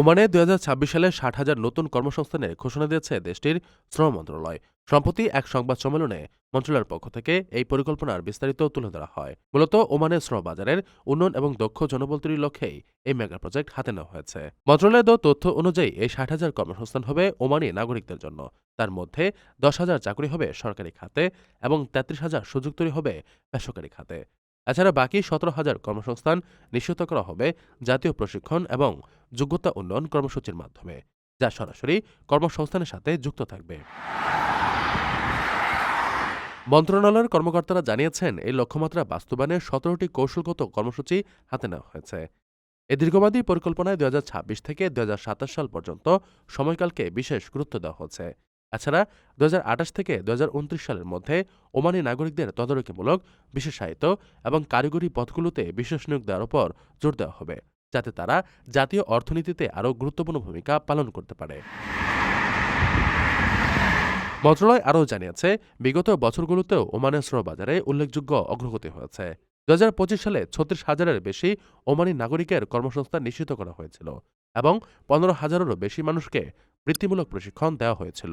ওমানে দুই হাজার ছাব্বিশ সালে ষাট হাজার নতুন কর্মসংস্থানের ঘোষণা দিয়েছে দেশটির শ্রম মন্ত্রণালয়। সম্প্রতি এক সংবাদ সম্মেলনে মন্ত্রণালয়ের পক্ষ থেকে এই পরিকল্পনার বিস্তারিত তুলে ধরা হয়। মূলত ওমানের শ্রম বাজারের উন্নয়ন এবং দক্ষ জনবল তৈরির লক্ষ্যেই এই মেগা প্রজেক্ট হাতে নেওয়া হয়েছে। মন্ত্রণালয়ের দেওয়া তথ্য অনুযায়ী এই ষাট হাজার কর্মসংস্থান হবে ওমানি নাগরিকদের জন্য। তার মধ্যে দশ হাজার চাকরি হবে সরকারি খাতে এবং তেত্রিশ হাজার সুযোগ তৈরি হবে বেসরকারি খাতে। এছাড়া বাকি সতেরো হাজার কর্মসংস্থান নিশ্চিত করা হবে জাতীয় প্রশিক্ষণ এবং যোগ্যতা উন্নয়ন কর্মসূচির মাধ্যমে, যা সরাসরি কর্মসংস্থানের সাথে যুক্ত থাকবে। মন্ত্রণালয়ের কর্মকর্তারা জানিয়েছেন, এই লক্ষ্যমাত্রা বাস্তবায়নে সতেরোটি কৌশলগত কর্মসূচি হাতে নেওয়া হয়েছে। এ দীর্ঘমেয়াদী পরিকল্পনায় ছাব্বিশ থেকে দুই সাল পর্যন্ত সময়কালকে বিশেষ গুরুত্ব দেওয়া হচ্ছে এছাড়া দু হাজার আঠাশ থেকে দু হাজার উনত্রিশ সালের মধ্যে ওমানি নাগরিকদের তদারকিমূলক, বিশেষায়িত এবং কারিগরি পথগুলোতে বিশেষ নিয়োগ দেওয়ার উপর জোর দেওয়া হবে। যাতে তারা জাতীয় অর্থনীতিতে আরও গুরুত্বপূর্ণ ভূমিকা পালন করতে পারে। মন্ত্রণালয় আরও জানিয়েছে, বিগত বছরগুলোতেও ওমানের শ্রম বাজারে উল্লেখযোগ্য অগ্রগতি হয়েছে। দু হাজার পঁচিশ সালে ছত্রিশ হাজারের বেশি ওমানি নাগরিকের কর্মসংস্থান নিশ্চিত করা হয়েছিল এবং পনেরো হাজারেরও বেশি মানুষকে বৃত্তিমূলক প্রশিক্ষণ দেওয়া হয়েছিল।